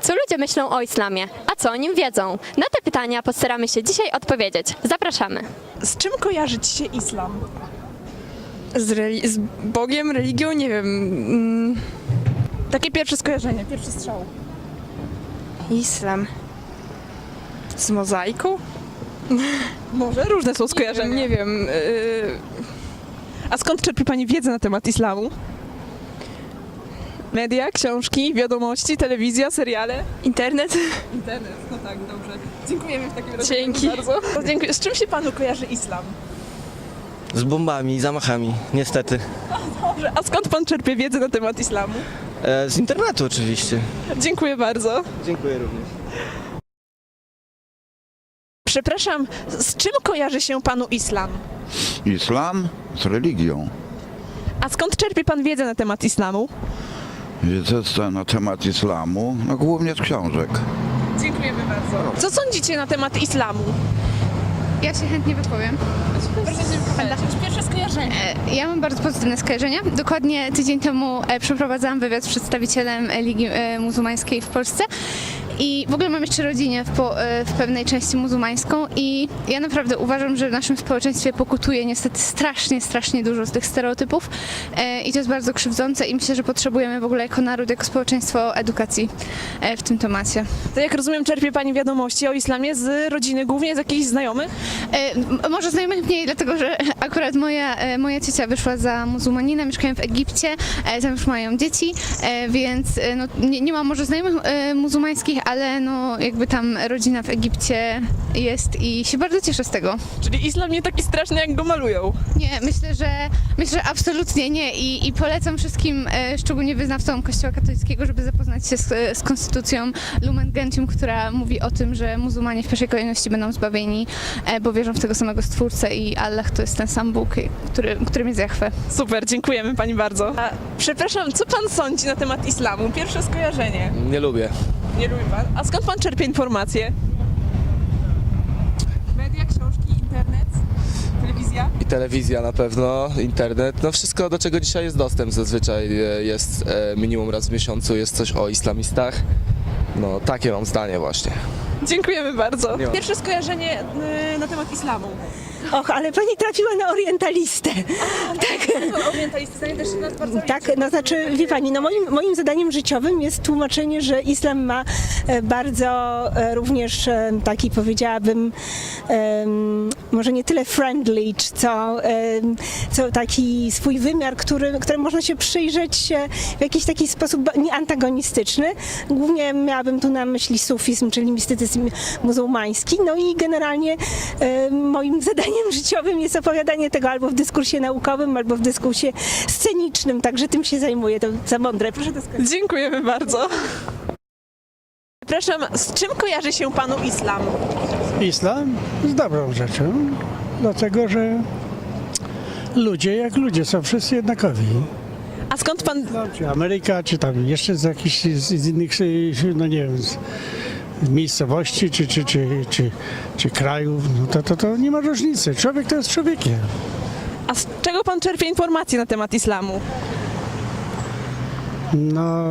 Co ludzie myślą o islamie? A co o nim wiedzą? Na te pytania postaramy się dzisiaj odpowiedzieć. Zapraszamy. Z czym kojarzy ci się islam? Z, reli- z Bogiem, religią, nie wiem. Mm, Takie pierwsze skojarzenie, pierwszy strzał. islam. Z mozaiką? Może różne są skojarzenia. Nie wiem. Yy, A skąd czerpie pani wiedzę na temat islamu? Media, książki, wiadomości, telewizja, seriale? internet? Internet, no tak, dobrze. Dziękujemy w takim razie Dzięki. bardzo. Dziękuję. Z czym się panu kojarzy islam? Z bombami, zamachami, niestety. Dobrze. A skąd pan czerpie wiedzę na temat islamu? E, z internetu oczywiście. Dziękuję bardzo. Dziękuję również. Przepraszam, z czym kojarzy się panu islam? Islam z religią. A skąd czerpie pan wiedzę na temat islamu? Wiedzę na temat islamu, no głównie z książek. Dziękujemy bardzo. Co sądzicie na temat islamu? Ja się chętnie wypowiem. Pierwsze skojarzenie. E, Ja mam bardzo pozytywne skojarzenia. Dokładnie tydzień temu e, przeprowadzałam wywiad z przedstawicielem Ligi e, Muzułmańskiej w Polsce. I w ogóle mam jeszcze rodzinę w, po, e, w pewnej części muzułmańską i ja naprawdę uważam, że w naszym społeczeństwie pokutuje niestety strasznie, strasznie dużo z tych stereotypów e, i to jest bardzo krzywdzące i myślę, że potrzebujemy w ogóle jako naród, jako społeczeństwo edukacji e, w tym temacie. To jak rozumiem, czerpie pani wiadomości o islamie z rodziny, głównie z jakichś znajomych? Może znajomych mniej, dlatego że akurat moja, moja ciocia wyszła za muzułmanina, mieszkają w Egipcie, tam już mają dzieci, więc no, nie, nie mam może znajomych muzułmańskich, ale no jakby tam rodzina w Egipcie jest i się bardzo cieszę z tego. Czyli islam nie taki straszny, jak go malują. Nie, myślę, że myślę, że absolutnie nie i, i polecam wszystkim, e, szczególnie wyznawcom Kościoła katolickiego, żeby zapoznać się z, e, z konstytucją Lumen Gentium, która mówi o tym, że muzułmanie w pierwszej kolejności będą zbawieni, e, bo wierzą w tego samego Stwórcę i Allah to jest ten sam Bóg, który, którym jest Jahwe. Super, dziękujemy pani bardzo. A, przepraszam, co pan sądzi na temat islamu? Pierwsze skojarzenie. Nie lubię. Nie lubi A skąd pan czerpie informacje? Media, książki, internet, telewizja? I telewizja na pewno, internet, no wszystko do czego dzisiaj jest dostęp zazwyczaj e, jest e, minimum raz w miesiącu, jest coś o islamistach. No takie mam zdanie właśnie. Dziękujemy bardzo. Nie ma. Pierwsze skojarzenie y, na temat islamu. Och, ale pani trafiła na orientalistę. Orientalisty też nas bardzo Tak, no znaczy, wie pani, no moim, moim zadaniem życiowym jest tłumaczenie, że islam ma e, bardzo e, również e, taki, powiedziałabym, em, może nie tyle friendly, czy co, em, co taki swój wymiar, który, który można się przyjrzeć e, w jakiś taki sposób ba- nieantagonistyczny. Głównie miałabym tu na myśli sufizm, czyli mistycyzm muzułmański. No i generalnie e, moim zadaniem życiowym jest opowiadanie tego albo w dyskursie naukowym, albo w dyskursie scenicznym, także tym się zajmuję, to za mądre. Proszę. Dziękujemy bardzo. Przepraszam, z czym kojarzy się panu islam? Islam jest dobrą rzeczą, dlatego że ludzie jak ludzie są wszyscy jednakowi. A skąd pan czy Ameryka, czy tam jeszcze z jakichś z, z innych, no nie wiem, z miejscowości, czy, czy, czy, czy, czy krajów, no to, to, to nie ma różnicy. Człowiek to jest człowiekiem. A z czego pan czerpie informacje na temat islamu? No,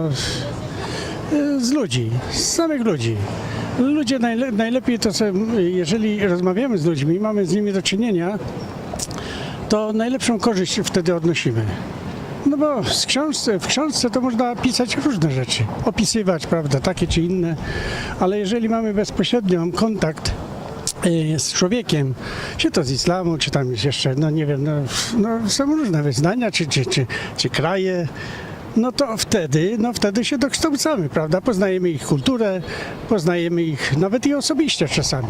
z ludzi, z samych ludzi. Ludzie najle, najlepiej to, co, jeżeli rozmawiamy z ludźmi, mamy z nimi do czynienia, to najlepszą korzyść wtedy odnosimy. No bo z książce, w książce to można pisać różne rzeczy, opisywać, prawda, takie czy inne, ale jeżeli mamy bezpośrednio kontakt y, z człowiekiem, czy to z islamu, czy tam jeszcze, no nie wiem, no, no są różne wyznania, czy, czy, czy, czy kraje, no to wtedy, no wtedy się dokształcamy, prawda? Poznajemy ich kulturę, poznajemy ich nawet i osobiście czasami.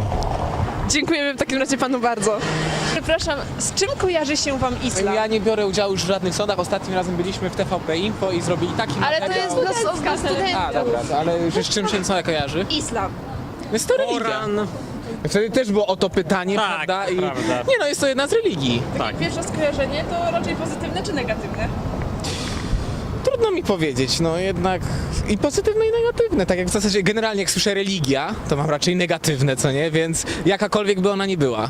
Dziękujemy w takim razie panu bardzo. Przepraszam, z czym kojarzy się wam islam? Ja nie biorę udziału już w żadnych sądach. Ostatnim razem byliśmy w TVP Info i zrobili taki Ale to materiał. jest dla studentów. A, dobra, to- ale z czym się co kojarzy? Islam. Jest to religia. Wtedy też było o to pytanie, prawda? I, Nie no, jest to jedna z religii. Tak. Pierwsze skojarzenie to raczej pozytywne czy negatywne? Trudno mi powiedzieć, no jednak i pozytywne i negatywne. Tak jak w zasadzie generalnie jak słyszę religia, to mam raczej negatywne, co nie? Więc jakakolwiek by ona nie była.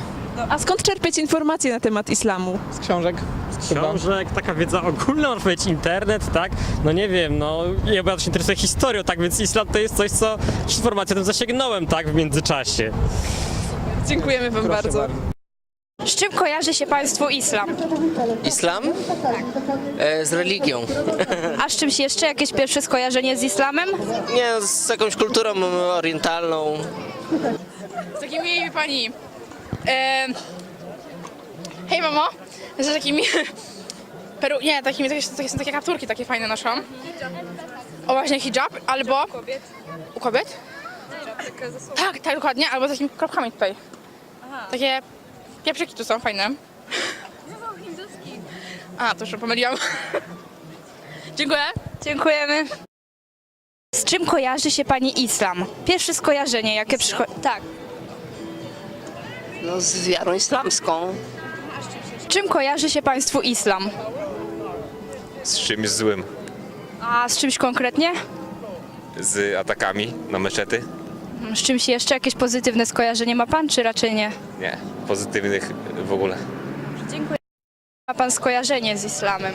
A skąd czerpiecie informacje na temat islamu? Z książek, z książek, taka wiedza ogólna, można powiedzieć internet, tak? No nie wiem, no ja bardzo się interesuję historią, tak? Więc islam to jest coś, co informację o tym zasięgnąłem, tak? W międzyczasie. Dziękujemy Wam bardzo. Z czym kojarzy się Państwu islam? Islam? E, z religią. A z czymś jeszcze? Jakieś pierwsze skojarzenie z islamem? Nie, no, z jakąś kulturą orientalną. Z takimi pani. E, hej mamo, z takimi. Peru, nie, takimi, takie, takie są takie kapturki takie fajne noszą. O właśnie hijab, albo. U kobiet? Tak, tak, dokładnie, albo z takimi kropkami tutaj. Takie pieprzyki tu są fajne. A, to już pomyliłam. Dziękuję. Dziękujemy. Z czym kojarzy się pani islam? Pierwsze skojarzenie, jakie przychodzi. Tak. No, z wiarą islamską. Czym kojarzy się Państwu islam? z czymś złym, A z czymś konkretnie? z atakami na meczety. Z czymś jeszcze? Jakieś pozytywne skojarzenie ma Pan, czy raczej nie? Nie, pozytywnych w ogóle. Dziękuję. Ma Pan skojarzenie z islamem?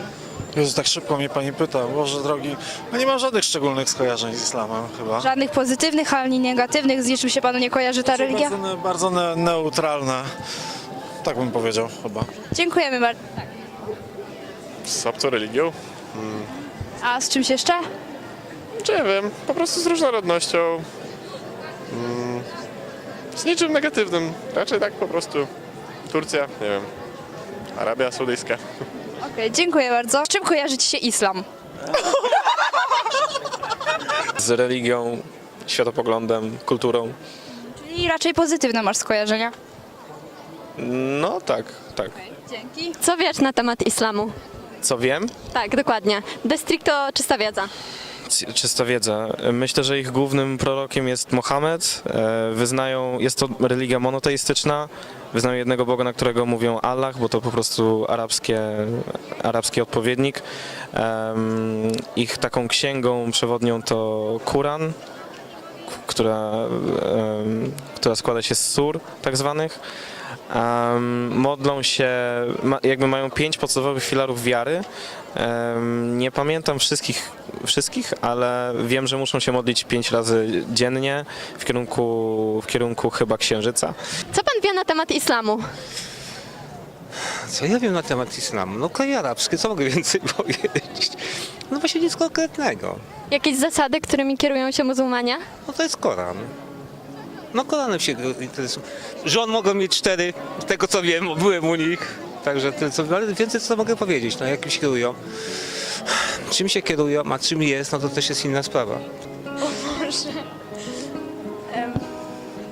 Jezu, tak szybko mnie pani pyta, Boże drogi. No nie mam żadnych szczególnych skojarzeń z islamem chyba. Żadnych pozytywnych, ani negatywnych, z niczym się Panu nie kojarzy ta religia? Bardzo, ne, bardzo ne, neutralna. Tak bym powiedział chyba. Dziękujemy bardzo. Z obcą religią? A z czymś jeszcze? Nie wiem, po prostu z różnorodnością. Mm, Z niczym negatywnym, raczej tak po prostu. Turcja, nie wiem, Arabia Saudyjska. Okej, dziękuję bardzo. Z czym kojarzy Ci się islam? Z religią, światopoglądem, kulturą. Czyli raczej pozytywne masz skojarzenia. No tak, tak. Dzięki. Co wiesz na temat islamu? Co wiem? Tak, dokładnie. De stricto czysta wiedza. Czysta wiedza. Myślę, że ich głównym prorokiem jest Mohamed. E, Wyznają, jest to religia monoteistyczna. Wyznają jednego Boga, na którego mówią Allah, bo to po prostu arabskie, arabski odpowiednik. Ich taką księgą przewodnią to Kuran, która, która składa się z sur tak zwanych. Em, modlą się, jakby mają pięć podstawowych filarów wiary. Em, nie pamiętam wszystkich, wszystkich, ale wiem, że muszą się modlić pięć razy dziennie w kierunku, w kierunku chyba księżyca. Co pan wie na temat islamu? Co ja wiem na temat islamu? No kraj arabski, co mogę więcej powiedzieć? No właśnie nic konkretnego. Jakieś zasady, którymi kierują się muzułmanie? No to jest Koran. No Koranem się interesuję. Żon mogą mieć cztery, z tego co wiem, byłem u nich. Także tyle co, ale więcej co mogę powiedzieć, no jak się kierują. Czym się kierują, a czym jest, no to też jest inna sprawa.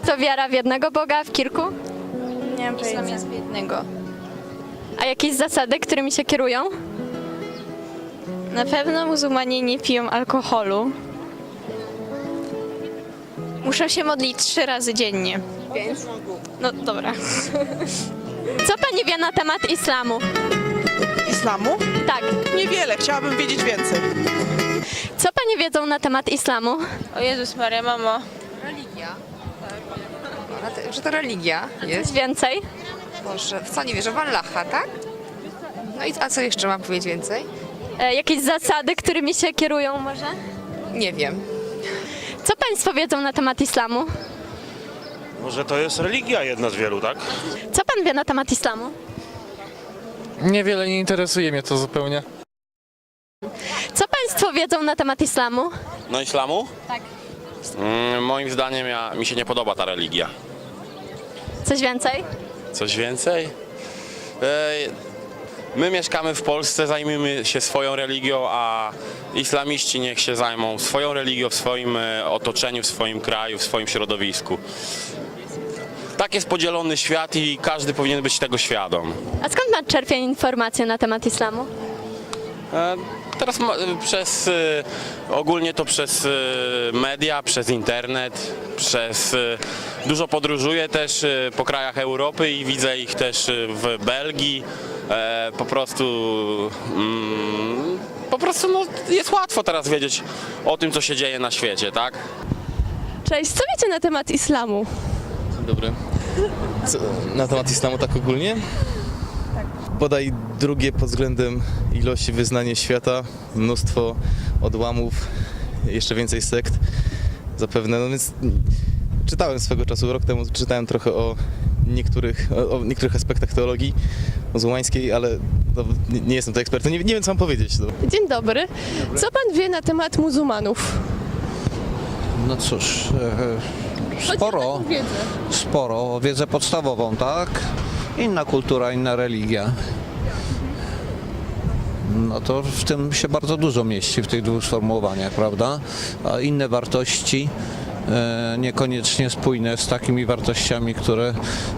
To wiara w jednego Boga, w kilku? Nie wiem, islam jest jednego. A jakieś zasady, którymi się kierują? Na pewno muzułmanie nie piją alkoholu. Muszą się modlić trzy razy dziennie. Pięć? No dobra. Co pani wie na temat islamu? Islamu? Tak. Niewiele, chciałabym wiedzieć więcej. Co pani wiedzą na temat islamu? O Jezus Maria, mamo. Że to religia Coś więcej? Boże, w co nie wierzę? W Allaha, tak? No i a co jeszcze mam powiedzieć więcej? E, jakieś zasady, którymi się kierują może? Nie wiem. Co państwo wiedzą na temat islamu? Może to jest religia jedna z wielu, tak? Co pan wie na temat islamu? Niewiele nie interesuje mnie to zupełnie. Co państwo wiedzą na temat islamu? No islamu? Tak. Mm, moim zdaniem ja, mi się nie podoba ta religia. Coś więcej? Coś więcej? Ej, My mieszkamy w Polsce, zajmijmy się swoją religią, a islamiści niech się zajmą swoją religią w swoim e, otoczeniu, w swoim kraju, w swoim środowisku. Tak jest podzielony świat i każdy powinien być tego świadom. A skąd pan czerpie informacje na temat islamu? E, Teraz ma- przez, e, ogólnie to przez e, media, przez internet, przez, e, dużo podróżuję też e, po krajach Europy i widzę ich też e, w Belgii. E, Po prostu, mm, po prostu no, jest łatwo teraz wiedzieć o tym, co się dzieje na świecie, tak? Cześć, co wiecie na temat islamu? Dobry. na temat islamu tak ogólnie? bodaj drugie pod względem ilości wyznanie świata, mnóstwo odłamów, jeszcze więcej sekt zapewne, no więc czytałem swego czasu, rok temu czytałem trochę o niektórych, o, o niektórych aspektach teologii muzułmańskiej, ale no, nie, nie jestem to ekspertem, nie, nie wiem co mam powiedzieć. No. Dzień dobry. Co pan wie na temat muzułmanów? No cóż, e, sporo, Wiedzę. sporo, wiedzę podstawową, tak? Inna kultura, inna religia. No to w tym się bardzo dużo mieści, w tych dwóch sformułowaniach, prawda? A inne wartości, niekoniecznie spójne z takimi wartościami, które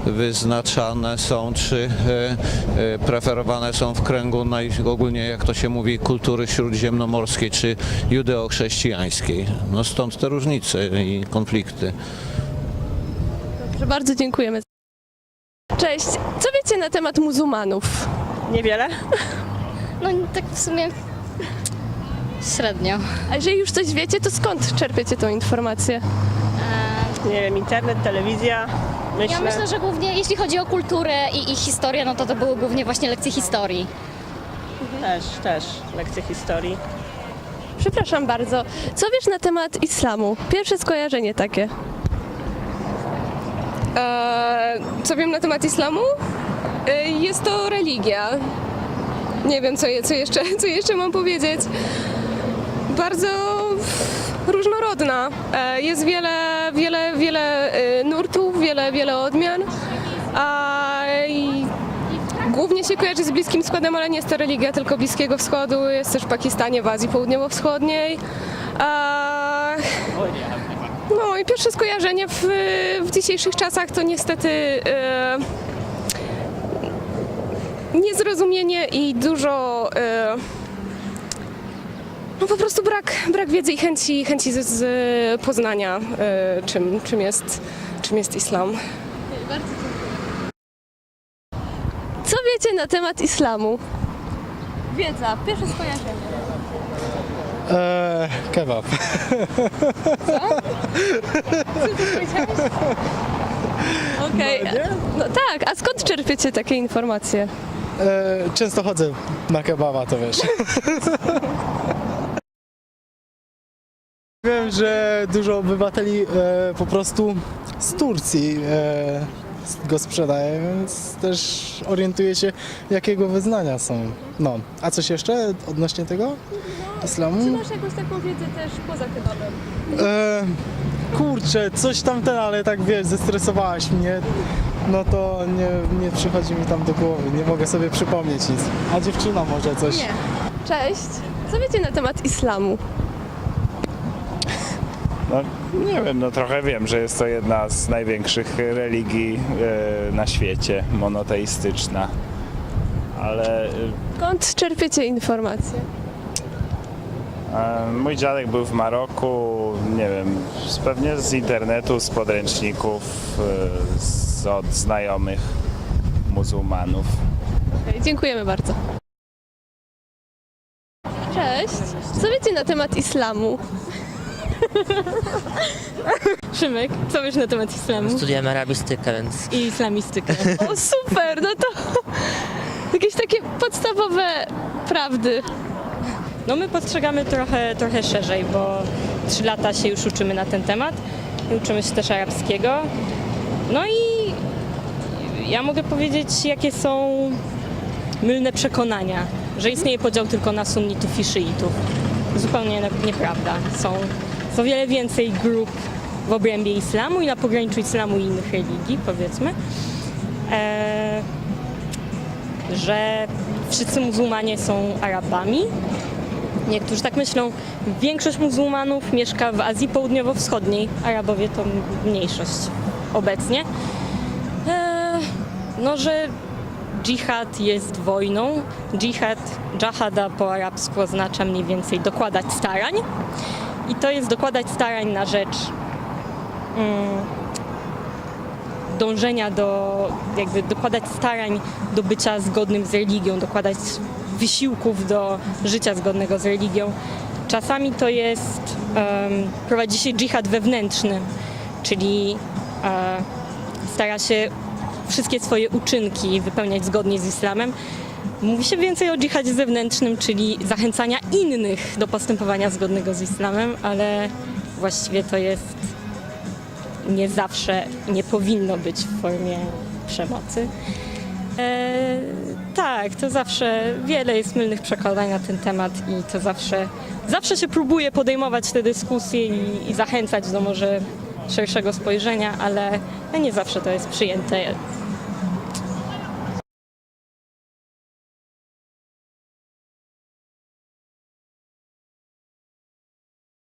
wyznaczane są, czy e, e, preferowane są w kręgu najogólnie, jak to się mówi, kultury śródziemnomorskiej, czy judeo-chrześcijańskiej. No stąd te różnice i konflikty. Dobrze, bardzo dziękujemy. Cześć. Co wiecie na temat muzułmanów? Niewiele. No tak w sumie średnio. A jeżeli już coś wiecie, to skąd czerpiecie tą informację? Nie wiem, internet, telewizja. Myślę. Ja myślę, że głównie jeśli chodzi o kulturę i, i historię, no to to były głównie właśnie lekcje historii. Też, też. Lekcje historii. Przepraszam bardzo. Co wiesz na temat islamu? Pierwsze skojarzenie takie. co wiem na temat islamu? E, Jest to religia. Nie wiem, co, je, co, jeszcze, co jeszcze mam powiedzieć. Bardzo różnorodna. E, Jest wiele, wiele, wiele e, nurtów, wiele, wiele odmian. A, głównie się kojarzy z Bliskim Wschodem, ale nie jest to religia tylko Bliskiego Wschodu. Jest też w Pakistanie, w Azji Południowo-Wschodniej. No i pierwsze skojarzenie w, w dzisiejszych czasach to niestety e, niezrozumienie i dużo e, no po prostu brak, brak wiedzy i chęci, chęci z, z poznania e, czym, czym, jest, czym jest islam. Co wiecie na temat islamu? Wiedza, pierwsze skojarzenie. Eee, kebab. Okej. No tak, a skąd czerpiecie takie informacje? Eee, często chodzę na kebaba, to wiesz. Wiem, że dużo obywateli e, po prostu z Turcji e, go sprzedaje, więc też orientuję się, jakiego wyznania są. No, a coś jeszcze odnośnie tego islamu? Masz jakąś taką wiedzę też poza kebabem? E, kurczę, coś tam ten, ale tak wiesz, zestresowałaś mnie. No to nie, nie przychodzi mi tam do głowy, nie mogę sobie przypomnieć nic. A dziewczyna może coś. Nie. Cześć. Co wiecie na temat islamu? No, nie wiem, no trochę wiem, że jest to jedna z największych religii e, na świecie, monoteistyczna. Ale Skąd czerpiecie informacje? e, mój dziadek był w Maroku, nie wiem, z- pewnie z internetu, z podręczników, e, z, od znajomych muzułmanów. Okej, dziękujemy bardzo. Cześć. Co wiecie na temat islamu? Szymek, co wiesz na temat islamu? Studiujemy arabistykę, więc I islamistykę. O super, no to jakieś takie podstawowe prawdy. No my postrzegamy trochę, trochę szerzej, bo trzy lata się już uczymy na ten temat. I Uczymy się też arabskiego. No i ja mogę powiedzieć, jakie są mylne przekonania, że istnieje podział tylko na sunnitów i szyitów. Zupełnie nieprawda. Są, są wiele więcej grup w obrębie islamu i na pograniczu islamu i innych religii, powiedzmy. E, że wszyscy muzułmanie są Arabami, Niektórzy tak myślą. Większość muzułmanów mieszka w Azji Południowo-Wschodniej. Arabowie to mniejszość obecnie. Eee, no, że dżihad jest wojną. Dżihad, dżahada po arabsku oznacza mniej więcej dokładać starań. I to jest dokładać starań na rzecz mm, dążenia do, jakby dokładać starań do bycia zgodnym z religią, dokładać wysiłków do życia zgodnego z religią. Czasami to jest, em, prowadzi się dżihad wewnętrzny, czyli e, stara się wszystkie swoje uczynki wypełniać zgodnie z islamem, Mówi się więcej o dżihadzie zewnętrznym, czyli zachęcania innych do postępowania zgodnego z islamem, ale właściwie to jest nie zawsze, nie powinno być w formie przemocy. E, tak, to zawsze wiele jest mylnych przekonań na ten temat i to zawsze, zawsze się próbuje podejmować te dyskusje i, i zachęcać do może szerszego spojrzenia, ale nie zawsze to jest przyjęte